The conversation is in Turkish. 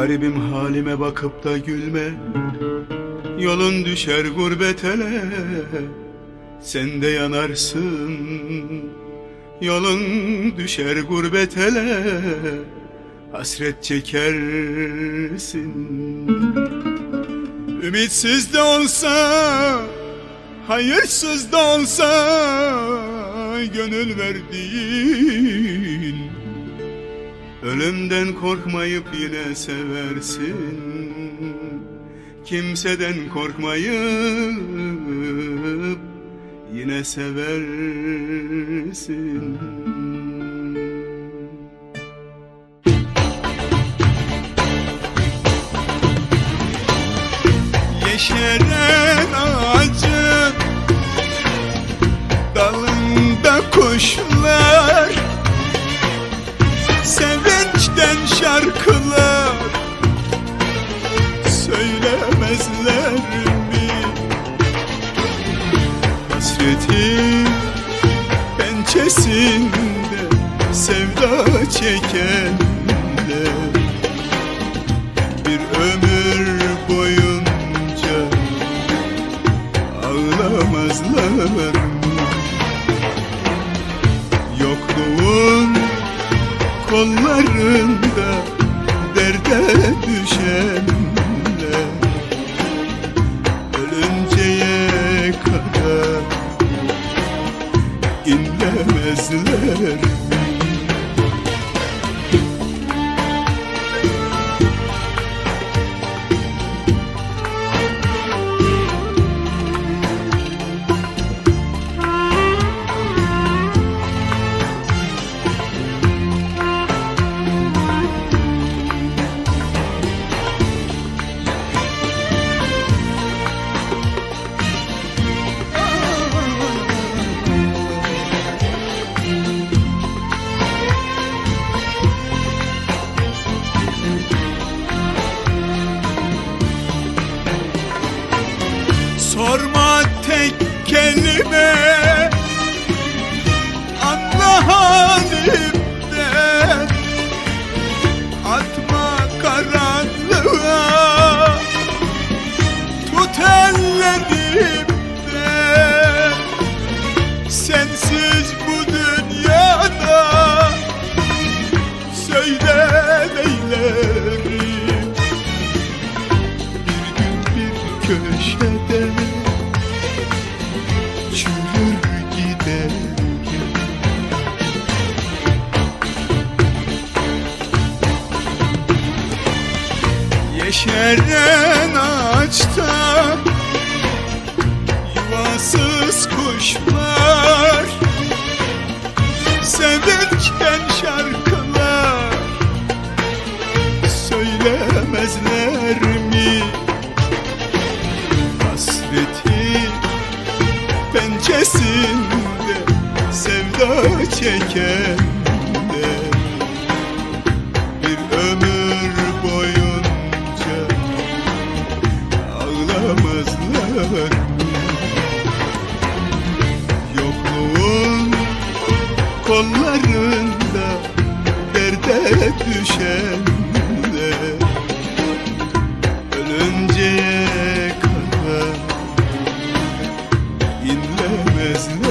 Garibim halime bakıp da gülme. Yolun düşer gurbet ele Sen de yanarsın. Yolun düşer gurbet ele Hasret çekersin. Ümitsiz de olsa Hayırsız da olsa Gönül verdiğin Ölümden korkmayıp yine seversin. Kimseden korkmayıp yine seversin. Yeşeren ağacın Dalında kuşlar şarkılar. Söylemezler mi Hasretin pençesinde Sevda çekenler Bir ömür boyunca Ağlamazlar mı Yokluğun kollarında derde düşenler. Ölünceye kadar inlemezler köşede. Çürür gider Yeşeren ağaçta yuvasız kuşlar Sevinçten şarkılar Hasreti pençesinde sevda çekenler Bir ömür boyunca ağlamazlar? Yokluğun kollarında derde düşen is